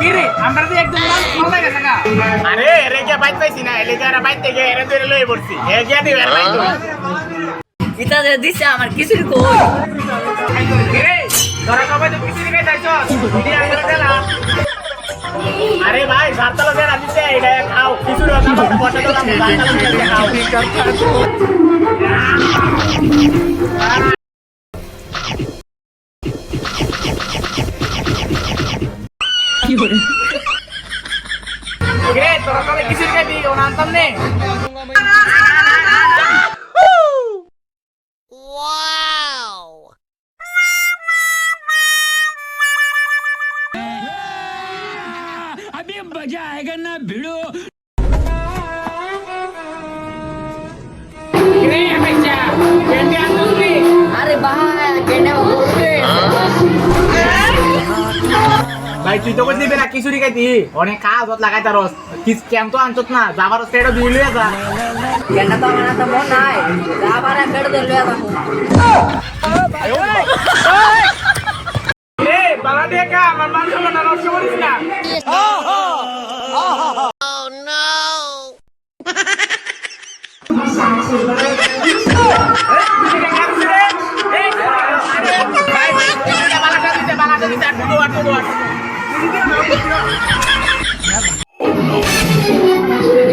কি রে আমরা তো একদম লাল ফল গেছে গা। আরে এরে কে বাইত পাইছি না এলে যারা বাইত থেকে এরে ধরে লই পড়ছি। এ গিয়া দিবে আর বাইত ইতা যে দিছে আমার কিছুই কই। কি রে তোরা কবে তো কিছু দিকে যাইছ দিদি আঙ্গুল দেলা আরে ভাই সাততলা দেড় দিতে এটা খাও। কিছু রকম বসে তো খাও। রে তোরা কবে কিছু দিকে দি ওনা আনতাম নে রে ভাই তুই তো দিবে না কিছু দিকে অনেক কাজ হত লাগাই তার কিস কেম তো আনছত না যাবার সেটা দিয়ে লিয়ে যা কেনে তো আমার তো মন নাই আবার কেড়ে দিলে রে বাবা দেখা আমার মান সম্মান নষ্ট করিস না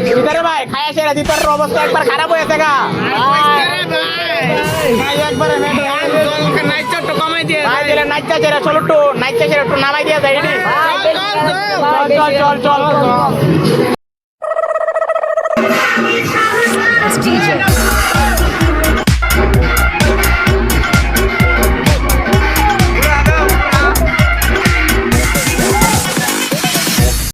ভিতরে ভাই খায়া সেরা দিতার অবস্থা একবার খারাপ হয়েছে গা। দিলে নাইচা ছেড়ে চলো একটু নাইচা ছেড়ে একটু নামাই দিয়ে রে। চল চল চল চল।